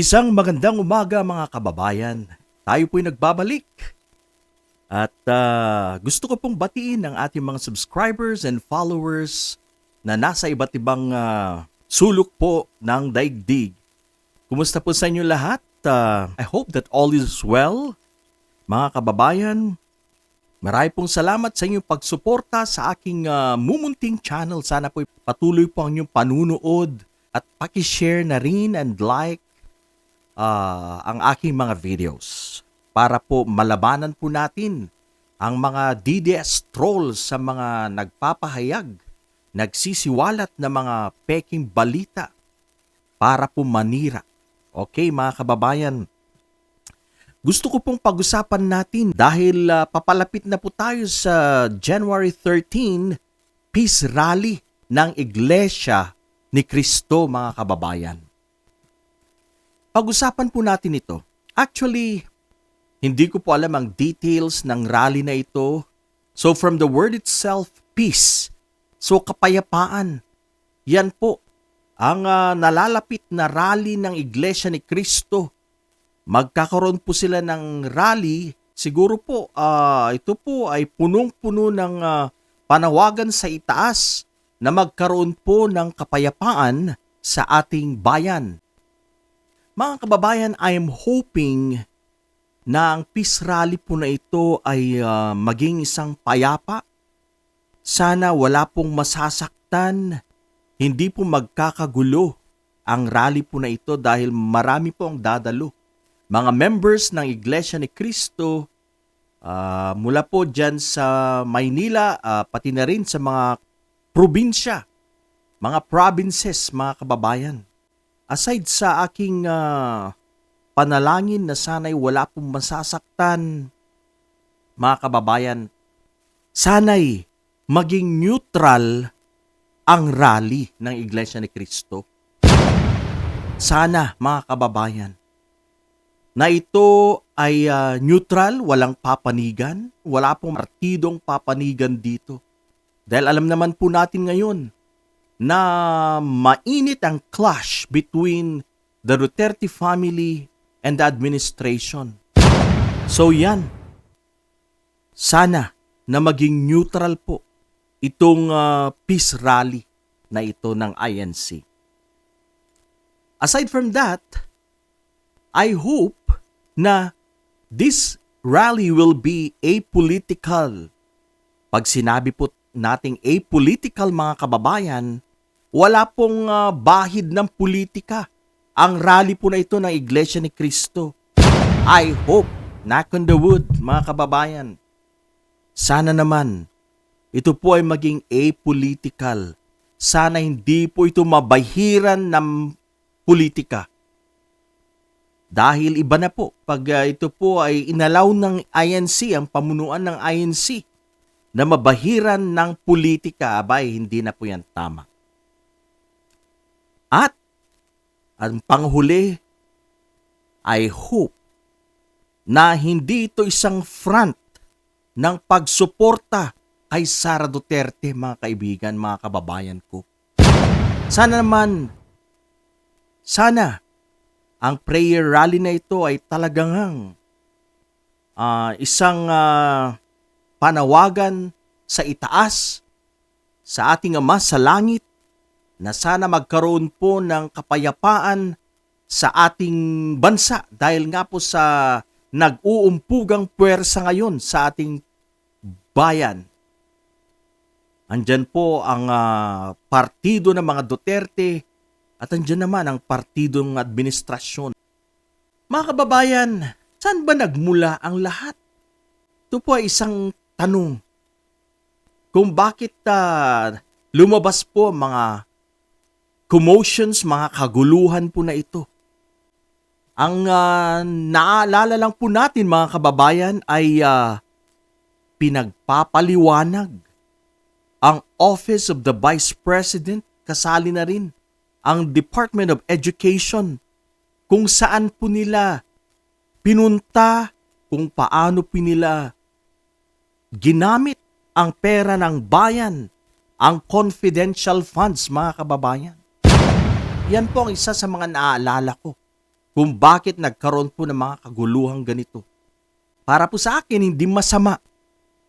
Isang magandang umaga mga kababayan. Tayo po'y nagbabalik. At ah, gusto ko pong batiin ang ating mga subscribers and followers na nasa iba't ibang ah, sulok po ng daigdig. Kumusta po sa inyo lahat? Ah, I hope that all is well. Mga kababayan, marami pong salamat sa inyong pagsuporta sa aking ah, mumunting channel. Sana po patuloy po ang inyong panunood at pakishare na rin and like ah, ang aking mga videos para po malabanan po natin ang mga DDS trolls sa mga nagpapahayag, nagsisiwalat na mga peking balita para po manira. Okay mga kababayan, gusto ko pong pag-usapan natin dahil ah, papalapit na po tayo sa January 13 Peace Rally ng Iglesia ni Cristo mga kababayan. Pag-usapan po natin ito. Actually, hindi ko po alam ang details ng rally na ito. So from the word itself, peace. So kapayapaan. Yan po ang ah, nalalapit na rally ng Iglesia ni Cristo. Magkakaroon po sila ng rally. Siguro po ah, ito po ay punong-puno ng ah, panawagan sa itaas na magkaroon po ng kapayapaan sa ating bayan. Mga kababayan, I am hoping na ang peace rally po na ito ay ah, maging isang payapa. Sana wala pong masasaktan, hindi po magkakagulo ang rally po na ito dahil marami po ang dadalo. Mga members ng Iglesia ni Cristo ah, mula po dyan sa Maynila, ah, pati na rin sa mga probinsya, mga provinces, mga kababayan. Aside sa aking ah, panalangin na sana'y wala pong masasaktan. Mga kababayan, sana'y maging neutral ang rally ng Iglesia ni Cristo. Sana, mga kababayan, na ito ay ah, neutral, walang papanigan, wala pong partidong papanigan dito. Dahil alam naman po natin ngayon na mainit ang clash between the Duterte family and the administration. So yan. Sana na maging neutral po itong ah, peace rally na ito ng INC. Aside from that, I hope na this rally will be apolitical. Pag sinabi po nating apolitical mga kababayan, wala pong ah, bahid ng politika ang rally po na ito ng Iglesia ni Cristo. I hope, knock on the wood, mga kababayan. Sana naman, ito po ay maging apolitical. Sana hindi po ito mabahiran ng politika. Dahil iba na po, pag ah, ito po ay inalaw ng INC, ang pamunuan ng INC, na mabahiran ng politika, abay, hindi na po yan tama. At ang panghuli, I hope na hindi ito isang front ng pagsuporta kay Sara Duterte, mga kaibigan, mga kababayan ko. Sana naman, sana, ang prayer rally na ito ay talagang ah, isang ah, panawagan sa itaas, sa ating Ama sa langit, na sana magkaroon po ng kapayapaan sa ating bansa dahil nga po sa nag-uumpugang puwersa ngayon sa ating bayan. Andyan po ang ah, partido ng mga Duterte at andyan naman ang partido ng administrasyon. Mga kababayan, saan ba nagmula ang lahat? Ito po ay isang tanong. Kung bakit ah, lumabas po mga commotions, mga kaguluhan po na ito. Ang ah, naalala lang po natin mga kababayan ay ah, pinagpapaliwanag ang Office of the Vice President, kasali na rin ang Department of Education, kung saan po nila pinunta, kung paano po nila ginamit ang pera ng bayan, ang confidential funds, mga kababayan. Yan po ang isa sa mga naaalala ko. kung bakit nagkaroon po ng mga kaguluhang ganito. Para po sa akin, hindi masama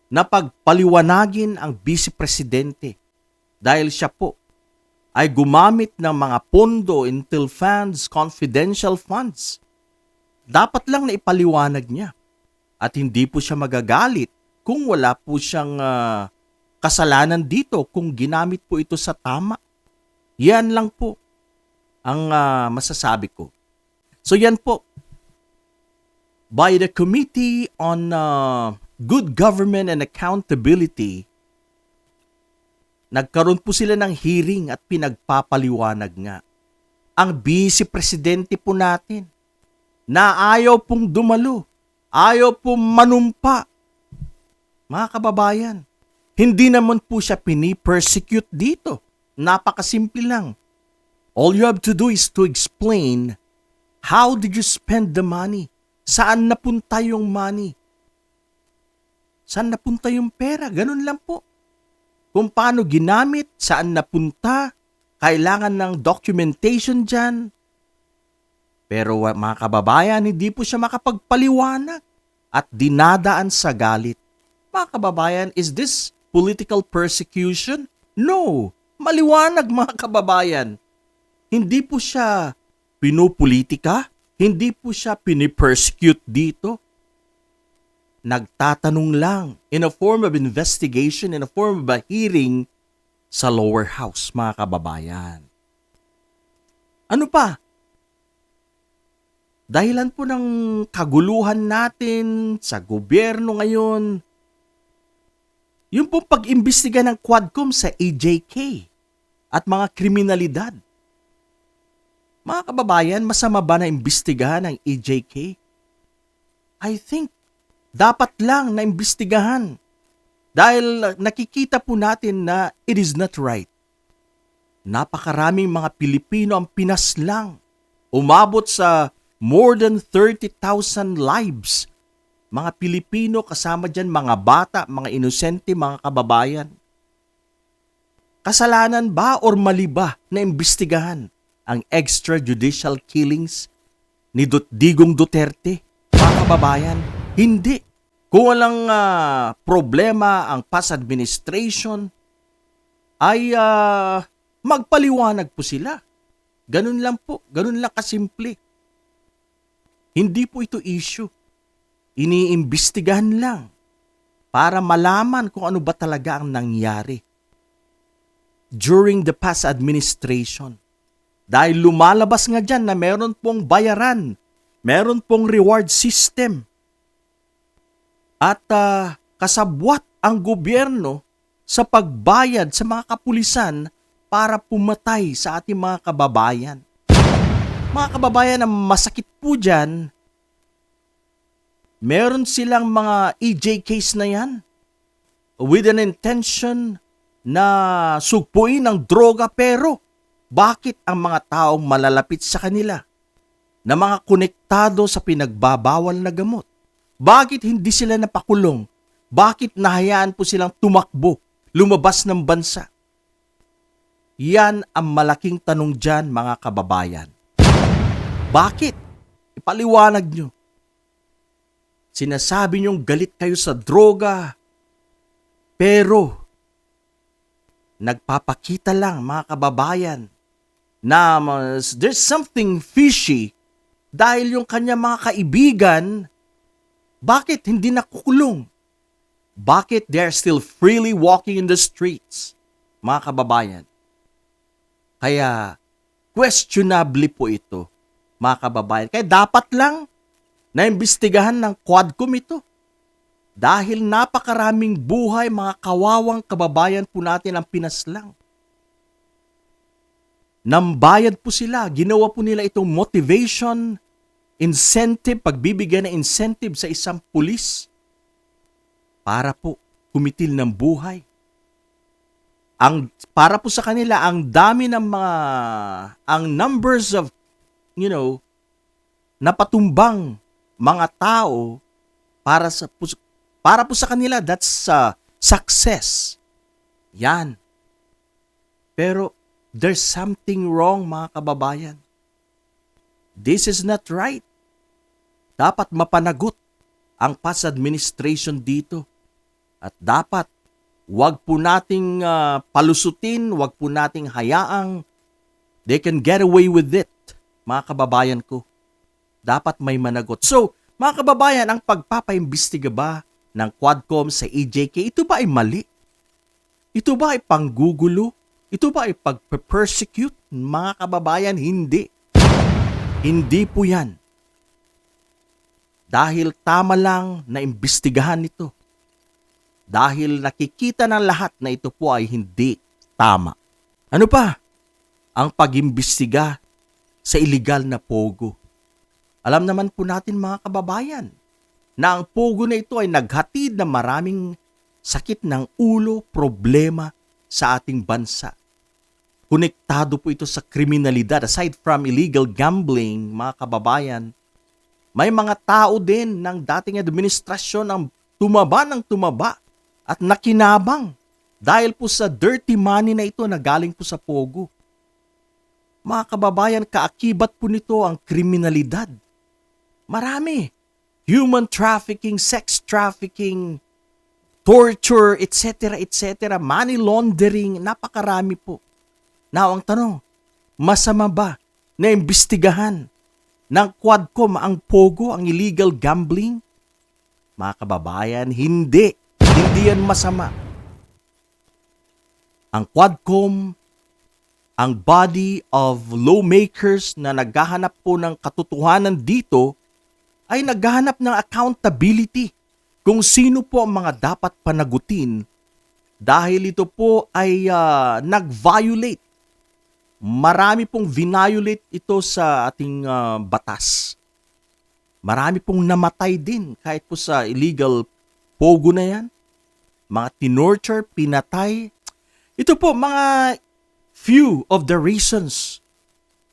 na pagpaliwanagin ang vice presidente dahil siya po ay gumamit ng mga pondo, intel funds, confidential funds. Dapat lang na ipaliwanag niya. At hindi po siya magagalit kung wala po siyang ah, kasalanan dito kung ginamit po ito sa tama. Yan lang po ang ah, masasabi ko. So yan po. By the Committee on ah, Good Government and Accountability, nagkaroon po sila ng hearing at pinagpapaliwanag nga. Ang vice presidente po natin na ayaw pong dumalo, ayaw pong manumpa. Mga kababayan, hindi naman po siya pini-persecute dito. Napakasimple lang. All you have to do is to explain how did you spend the money? Saan napunta yung money? Saan napunta yung pera? Ganun lang po kung paano ginamit, saan napunta, kailangan ng documentation dyan. Pero mga kababayan, hindi po siya makapagpaliwanag at dinadaan sa galit. Mga kababayan, is this political persecution? No. Maliwanag mga kababayan. Hindi po siya pinupolitika, hindi po siya pinipersecute dito nagtatanong lang in a form of investigation, in a form of a hearing sa lower house, mga kababayan. Ano pa? Dahilan po ng kaguluhan natin sa gobyerno ngayon, yung pong pag-imbestiga ng Quadcom sa AJK at mga kriminalidad. Mga kababayan, masama ba na imbestigahan ang AJK? I think dapat lang na imbestigahan. Dahil nakikita po natin na it is not right. Napakaraming mga Pilipino ang pinaslang. Umabot sa more than 30,000 lives. Mga Pilipino kasama dyan mga bata, mga inosente, mga kababayan. Kasalanan ba or mali ba na imbestigahan ang extrajudicial killings ni Dut- Digong Duterte? Mga kababayan, hindi. Kung walang ah, problema ang past administration, ay ah, magpaliwanag po sila. Ganun lang po. Ganun lang kasimple. Hindi po ito issue. Iniimbestigahan lang para malaman kung ano ba talaga ang nangyari during the past administration. Dahil lumalabas nga dyan na meron pong bayaran, meron pong reward system at ah, kasabwat ang gobyerno sa pagbayad sa mga kapulisan para pumatay sa ating mga kababayan. Mga kababayan, ang masakit po dyan, meron silang mga EJ case na yan with an intention na sugpuin ng droga pero bakit ang mga taong malalapit sa kanila na mga konektado sa pinagbabawal na gamot bakit hindi sila napakulong? Bakit nahayaan po silang tumakbo, lumabas ng bansa? Yan ang malaking tanong dyan, mga kababayan. Bakit? Ipaliwanag nyo. Sinasabi nyong galit kayo sa droga, pero nagpapakita lang, mga kababayan, na mas- there's something fishy dahil yung kanya mga kaibigan bakit hindi nakukulong? Bakit they're still freely walking in the streets? Mga kababayan. Kaya, questionably po ito, mga kababayan. Kaya dapat lang na imbestigahan ng Quadcom ito. Dahil napakaraming buhay, mga kawawang kababayan po natin ang pinaslang. Nambayad po sila. Ginawa po nila itong motivation incentive, pagbibigyan ng incentive sa isang pulis para po kumitil ng buhay. Ang para po sa kanila ang dami ng mga ang numbers of you know napatumbang mga tao para sa para po sa kanila that's uh, success. Yan. Pero there's something wrong mga kababayan This is not right. Dapat mapanagot ang past administration dito. At dapat wag po nating ah, palusutin, wag po nating hayaang they can get away with it, mga kababayan ko. Dapat may managot. So, mga kababayan, ang pagpapaimbestiga ba ng Quadcom sa EJK, ito ba ay mali? Ito ba ay panggugulo? Ito ba ay pag-persecute? Mga kababayan, hindi. Hindi po yan. Dahil tama lang na imbestigahan ito. Dahil nakikita ng lahat na ito po ay hindi tama. Ano pa? Ang pag-imbestiga sa illegal na pogo. Alam naman po natin mga kababayan na ang pogo na ito ay naghatid ng maraming sakit ng ulo, problema sa ating bansa. Konektado po ito sa kriminalidad. Aside from illegal gambling, mga kababayan, may mga tao din ng dating administrasyon ang tumaba ng tumaba at nakinabang dahil po sa dirty money na ito na galing po sa pogo. Mga kababayan, kaakibat po nito ang kriminalidad. Marami. Human trafficking, sex trafficking, torture, etc., etc., money laundering, napakarami po. Now, ang tanong, masama ba na imbestigahan ng Quadcom ang pogo, ang illegal gambling? Mga kababayan, hindi. Hindi yan masama. Ang Quadcom, ang body of lawmakers na naghahanap po ng katotohanan dito ay naghahanap ng accountability kung sino po ang mga dapat panagutin dahil ito po ay ah, nag-violate. Marami pong violate ito sa ating ah, batas. Marami pong namatay din kahit po sa illegal pogo na yan. Mga tinorture, pinatay. Ito po mga few of the reasons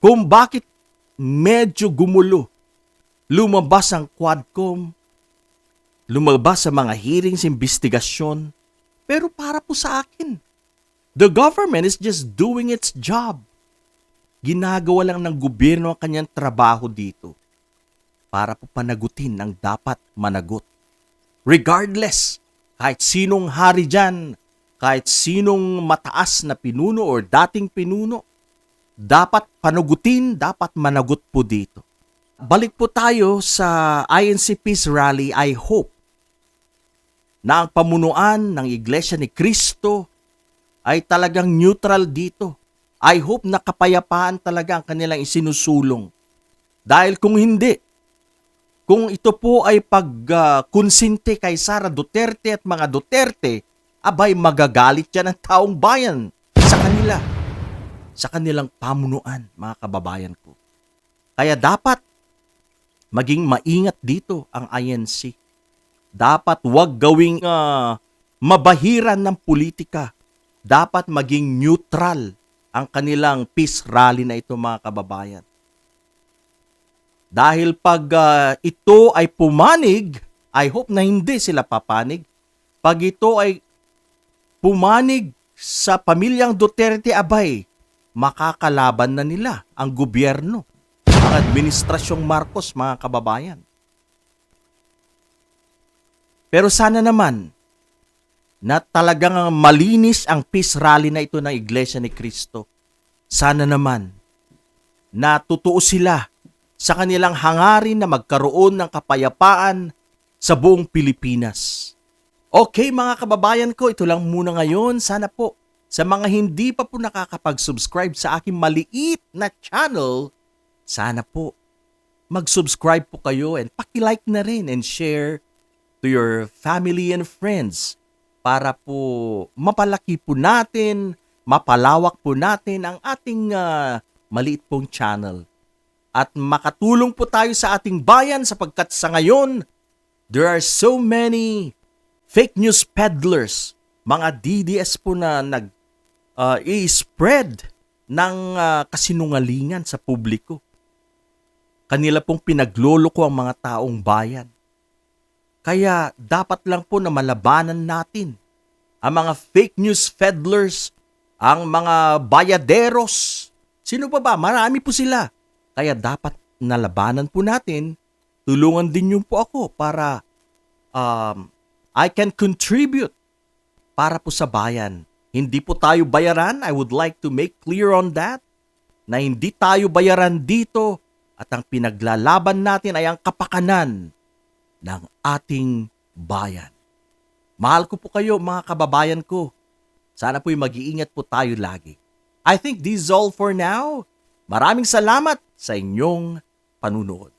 kung bakit medyo gumulo lumabas ang Quadcom, lumabas sa mga hearings, investigasyon, pero para po sa akin, the government is just doing its job. Ginagawa lang ng gobyerno ang kanyang trabaho dito para po panagutin ang dapat managot. Regardless, kahit sinong hari dyan, kahit sinong mataas na pinuno or dating pinuno, dapat panagutin, dapat managot po dito. Balik po tayo sa INC Peace Rally, I hope na ang pamunuan ng Iglesia ni Kristo ay talagang neutral dito. I hope na kapayapaan talaga ang kanilang isinusulong. Dahil kung hindi, kung ito po ay pagkonsinte kay Sara Duterte at mga Duterte, abay magagalit yan ang taong bayan sa kanila, sa kanilang pamunuan, mga kababayan ko. Kaya dapat maging maingat dito ang INC. Dapat wag gawing ah, mabahiran ng politika. Dapat maging neutral ang kanilang peace rally na ito mga kababayan. Dahil pag ah, ito ay pumanig, I hope na hindi sila papanig. Pag ito ay pumanig sa pamilyang Duterte abay, makakalaban na nila ang gobyerno, ang administrasyong Marcos, mga kababayan. Pero sana naman na talagang malinis ang peace rally na ito ng Iglesia ni Cristo. Sana naman na totoo sila sa kanilang hangarin na magkaroon ng kapayapaan sa buong Pilipinas. Okay mga kababayan ko, ito lang muna ngayon. Sana po sa mga hindi pa po nakakapag-subscribe sa aking maliit na channel, sana po mag-subscribe po kayo and paki-like na rin and share to your family and friends para po mapalaki po natin, mapalawak po natin ang ating ah, maliit pong channel. At makatulong po tayo sa ating bayan sapagkat sa ngayon, there are so many fake news peddlers, mga DDS po na nag ah, i-spread ng ah, kasinungalingan sa publiko. Kanila pong pinagloloko ang mga taong bayan. Kaya dapat lang po na malabanan natin ang mga fake news peddlers, ang mga bayaderos. Sino pa ba? Marami po sila. Kaya dapat nalabanan po natin, tulungan din niyo po ako para um, I can contribute para po sa bayan. Hindi po tayo bayaran. I would like to make clear on that na hindi tayo bayaran dito at ang pinaglalaban natin ay ang kapakanan ng ating bayan. Mahal ko po kayo mga kababayan ko. Sana po'y mag-iingat po tayo lagi. I think this is all for now. Maraming salamat sa inyong panunood.